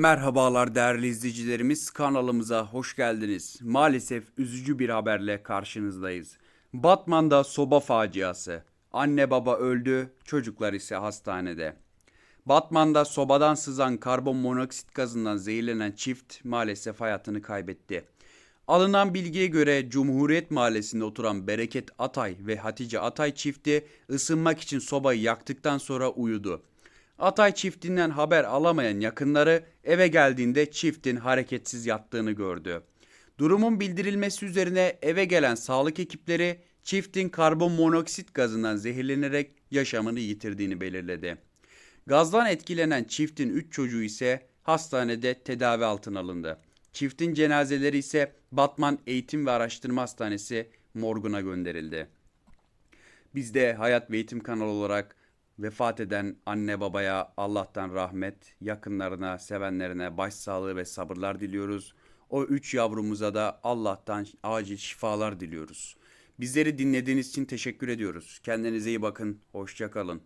Merhabalar değerli izleyicilerimiz kanalımıza hoş geldiniz. Maalesef üzücü bir haberle karşınızdayız. Batman'da soba faciası. Anne baba öldü, çocuklar ise hastanede. Batman'da sobadan sızan karbon monoksit gazından zehirlenen çift maalesef hayatını kaybetti. Alınan bilgiye göre Cumhuriyet Mahallesi'nde oturan Bereket Atay ve Hatice Atay çifti ısınmak için sobayı yaktıktan sonra uyudu. Atay çiftinden haber alamayan yakınları eve geldiğinde çiftin hareketsiz yattığını gördü. Durumun bildirilmesi üzerine eve gelen sağlık ekipleri çiftin karbon monoksit gazından zehirlenerek yaşamını yitirdiğini belirledi. Gazdan etkilenen çiftin 3 çocuğu ise hastanede tedavi altına alındı. Çiftin cenazeleri ise Batman Eğitim ve Araştırma Hastanesi morguna gönderildi. Biz de Hayat ve Eğitim kanalı olarak vefat eden anne babaya Allah'tan rahmet, yakınlarına, sevenlerine başsağlığı ve sabırlar diliyoruz. O üç yavrumuza da Allah'tan acil şifalar diliyoruz. Bizleri dinlediğiniz için teşekkür ediyoruz. Kendinize iyi bakın, hoşça kalın.